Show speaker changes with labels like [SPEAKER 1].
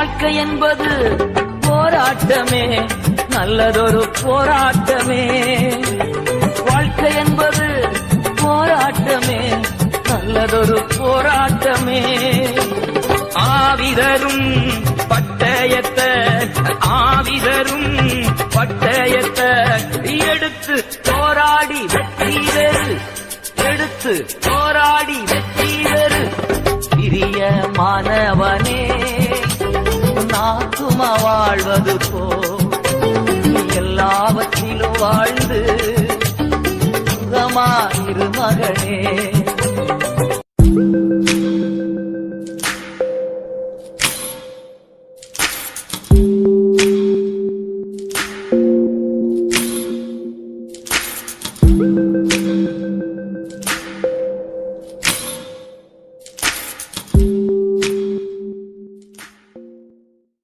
[SPEAKER 1] வாழ்க்கை என்பது போராட்டமே நல்லதொரு போராட்டமே. வாழ்க்கை என்பது போராட்டமே நல்லதொரு போராட்டமே. ஆவிதரும் பட்டயத்தை ஆவிதரும் பட்டயத்தை எடுத்து போராடி வெற்றி எடுத்து போராடி வெற்றி பிரிய மாணவனே ஆத்துமா வாழ்வது போ. எல்லாவற்றிலும் வாழ்ந்து சுகமாயிரு மகனே. thank you